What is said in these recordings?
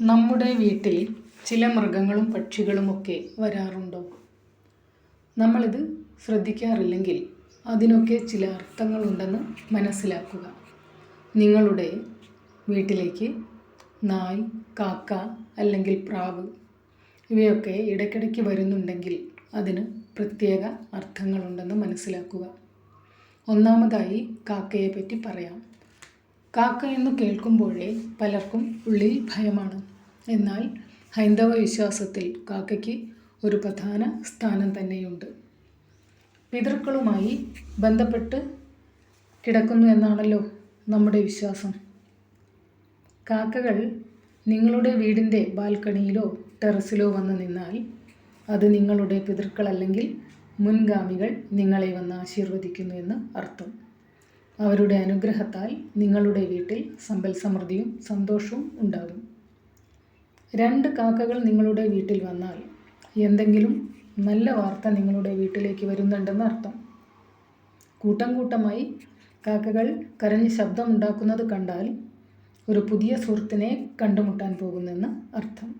നമ്മുടെ വീട്ടിൽ ചില മൃഗങ്ങളും പക്ഷികളുമൊക്കെ വരാറുണ്ടോ? നമ്മളിത് ശ്രദ്ധിക്കാറില്ലെങ്കിൽ അതിനൊക്കെ ചില അർത്ഥങ്ങളുണ്ടെന്ന് മനസ്സിലാക്കുക. നിങ്ങളുടെ വീട്ടിലേക്ക് നായ് കാക്ക അല്ലെങ്കിൽ പ്രാവ് ഇവയൊക്കെ ഇടയ്ക്കിടയ്ക്ക് വരുന്നുണ്ടെങ്കിൽ അതിന് പ്രത്യേക അർത്ഥങ്ങളുണ്ടെന്ന് മനസ്സിലാക്കുക. ഒന്നാമതായി കാക്കയെ പറ്റി പറയാം. കാക്ക എന്ന് കേൾക്കുമ്പോഴേ പലർക്കും ഉള്ളിൽ ഭയമാണ്. എന്നാൽ ഹൈന്ദവ വിശ്വാസത്തിൽ കാക്കയ്ക്ക് ഒരു പ്രധാന സ്ഥാനം തന്നെയുണ്ട്. പിതൃക്കളുമായി ബന്ധപ്പെട്ട് കിടക്കുന്നു എന്നാണല്ലോ നമ്മുടെ വിശ്വാസം. കാക്കകൾ നിങ്ങളുടെ വീടിന്റെ ബാൽക്കണിയിലോ ടെറസിലോ വന്ന് നിന്നാൽ അത് നിങ്ങളുടെ പിതൃക്കൾ അല്ലെങ്കിൽ മുൻഗാമികൾ നിങ്ങളെ വന്ന് ആശീർവദിക്കുന്നു എന്ന് അർത്ഥം. അവരുടെ അനുഗ്രഹത്താൽ നിങ്ങളുടെ വീട്ടിൽ സമ്പൽ സമൃദ്ധിയും സന്തോഷവും ഉണ്ടാകും. രണ്ട് കാക്കകൾ നിങ്ങളുടെ വീട്ടിൽ വന്നാൽ എന്തെങ്കിലും നല്ല വാർത്ത നിങ്ങളുടെ വീട്ടിലേക്ക് വരുന്നുണ്ടെന്ന് അർത്ഥം. കൂട്ടം കൂട്ടമായി കാക്കകൾ കരഞ്ഞ് ശബ്ദമുണ്ടാക്കുന്നത് കണ്ടാൽ ഒരു പുതിയ സുഹൃത്തിനെ കണ്ടുമുട്ടാൻ പോകുന്നെന്ന് അർത്ഥം.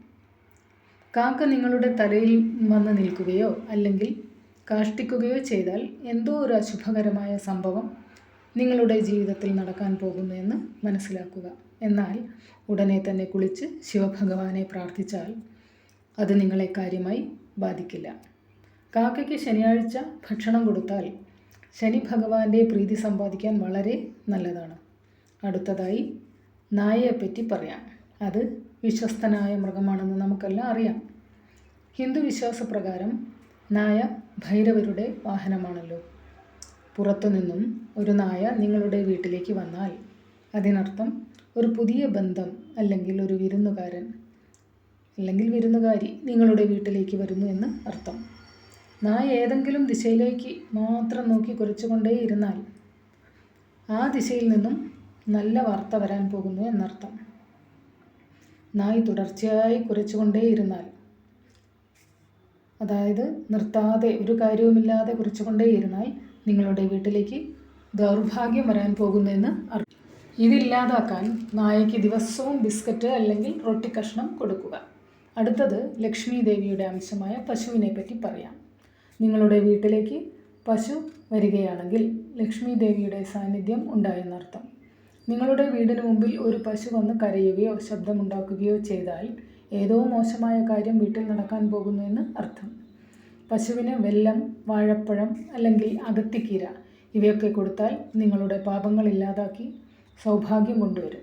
കാക്ക നിങ്ങളുടെ തലയിൽ വന്ന് നിൽക്കുകയോ അല്ലെങ്കിൽ കാഷ്ടിക്കുകയോ ചെയ്താൽ എന്തോ ഒരു അശുഭകരമായ സംഭവം നിങ്ങളുടെ ജീവിതത്തിൽ നടക്കാൻ പോകുന്നു എന്ന് മനസ്സിലാക്കുക. എന്നാൽ ഉടനെ തന്നെ കുളിച്ച് ശിവഭഗവാനെ പ്രാർത്ഥിച്ചാൽ അത് നിങ്ങളെ കാര്യമായി ബാധിക്കില്ല. കാക്കയ്ക്ക് ശനിയാഴ്ച ഭക്ഷണം കൊടുത്താൽ ശനി ഭഗവാന്റെ പ്രീതി സമ്പാദിക്കാൻ വളരെ നല്ലതാണ്. അടുത്തതായി നായയെപ്പറ്റി പറയാം. അത് വിശ്വസ്തനായ മൃഗമാണെന്ന് നമുക്കെല്ലാം അറിയാം. ഹിന്ദു വിശ്വാസപ്രകാരം നായ ഭൈരവരുടെ വാഹനമാണല്ലോ. പുറത്തുനിന്നും ഒരു നായ നിങ്ങളുടെ വീട്ടിലേക്ക് വന്നാൽ അതിനർത്ഥം ഒരു പുതിയ ബന്ധം അല്ലെങ്കിൽ ഒരു വിരുന്നുകാരൻ അല്ലെങ്കിൽ വിരുന്നുകാരി നിങ്ങളുടെ വീട്ടിലേക്ക് വരുന്നു എന്ന് അർത്ഥം. നായ ഏതെങ്കിലും ദിശയിലേക്ക് മാത്രം നോക്കി കുരച്ചുകൊണ്ടേ ഇരുന്നാൽ ആ ദിശയിൽ നിന്നും നല്ല വാർത്ത വരാൻ പോകുന്നു എന്നർത്ഥം. നായ് തുടർച്ചയായി കുരച്ചുകൊണ്ടേ ഇരുന്നാൽ അതായത് നിർത്താതെ ഒരു കാര്യവുമില്ലാതെ കുറിച്ചുകൊണ്ടേ ഇരുന്നാൽ നിങ്ങളുടെ വീട്ടിലേക്ക് ദൗർഭാഗ്യം വരാൻ പോകുന്നതെന്ന് ഇതില്ലാതാക്കാൻ നായയ്ക്ക് ദിവസവും ബിസ്ക്കറ്റ് അല്ലെങ്കിൽ റൊട്ടി കഷ്ണം കൊടുക്കുക. അടുത്തത് ലക്ഷ്മി ദേവിയുടെ അംശമായ പശുവിനെ പറ്റി പറയാം. നിങ്ങളുടെ വീട്ടിലേക്ക് പശു വരികയാണെങ്കിൽ ലക്ഷ്മി ദേവിയുടെ സാന്നിധ്യം ഉണ്ടായെന്നർത്ഥം. നിങ്ങളുടെ വീടിന് മുമ്പിൽ ഒരു പശു വന്ന് കരയുകയോ ശബ്ദമുണ്ടാക്കുകയോ ചെയ്താൽ ഏതോ മോശമായ കാര്യം വീട്ടിൽ നടക്കാൻ പോകുന്നു എന്ന് അർത്ഥം. പശുവിന് വെല്ലം വാഴപ്പഴം അല്ലെങ്കിൽ അകത്തിക്കീര ഇവയൊക്കെ കൊടുത്താൽ നിങ്ങളുടെ പാപങ്ങൾ ഇല്ലാതാക്കി സൗഭാഗ്യം കൊണ്ടുവരും.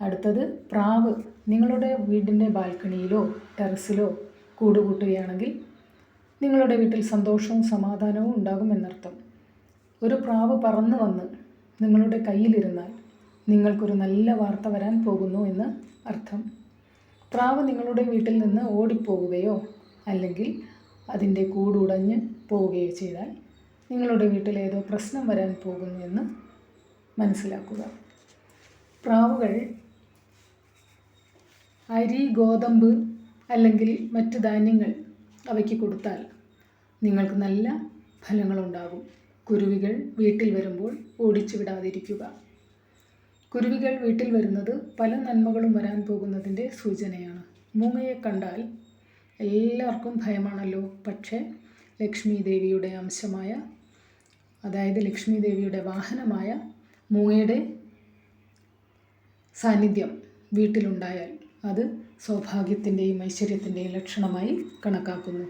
അടുത്തത് പ്രാവ് നിങ്ങളുടെ വീടിന്റെ ബാൽക്കണിയിലോ ടെറസിലോ കൂടുകൂട്ടുകയാണെങ്കിൽ നിങ്ങളുടെ വീട്ടിൽ സന്തോഷവും സമാധാനവും ഉണ്ടാകുമെന്നർത്ഥം. ഒരു പ്രാവ് പറന്നു വന്ന് നിങ്ങളുടെ കയ്യിലിരുന്നാൽ നിങ്ങൾക്കൊരു നല്ല വാർത്ത വരാൻ പോകുന്നു എന്ന് അർത്ഥം. പ്രാവ് നിങ്ങളുടെ വീട്ടിൽ നിന്ന് ഓടിപ്പോവുകയോ അല്ലെങ്കിൽ അതിന്റെ കൂടുടഞ്ഞ് പോവുകയോ ചെയ്താൽ നിങ്ങളുടെ വീട്ടിൽ ഏതോ പ്രശ്നം വരാൻ പോകുന്നു എന്ന് മനസ്സിലാക്കുക. പ്രാവുകൾ അരി ഗോതമ്പ് അല്ലെങ്കിൽ മറ്റ് ധാന്യങ്ങൾ അവയ്ക്ക് കൊടുത്താൽ നിങ്ങൾക്ക് നല്ല ഫലങ്ങളുണ്ടാകും. കുരുവികൾ വീട്ടിൽ വരുമ്പോൾ ഓടിച്ചു വിടാതിരിക്കുക. കുരുവികൾ വീട്ടിൽ വരുന്നത് പല നന്മകളും വരാൻ പോകുന്നതിന്റെ സൂചനയാണ്. മൂങ്ങയെ കണ്ടാൽ എല്ലാവർക്കും ഭയമാണല്ലോ. പക്ഷേ ലക്ഷ്മി ദേവിയുടെ അംശമായ അതായത് ലക്ഷ്മി ദേവിയുടെ വാഹനമായ മൂങ്ങയുടെ സാന്നിധ്യം വീട്ടിലുണ്ടായാൽ അത് സൗഭാഗ്യത്തിന്റെയും ഐശ്വര്യത്തിന്റെയും ലക്ഷണമായി കണക്കാക്കുന്നു.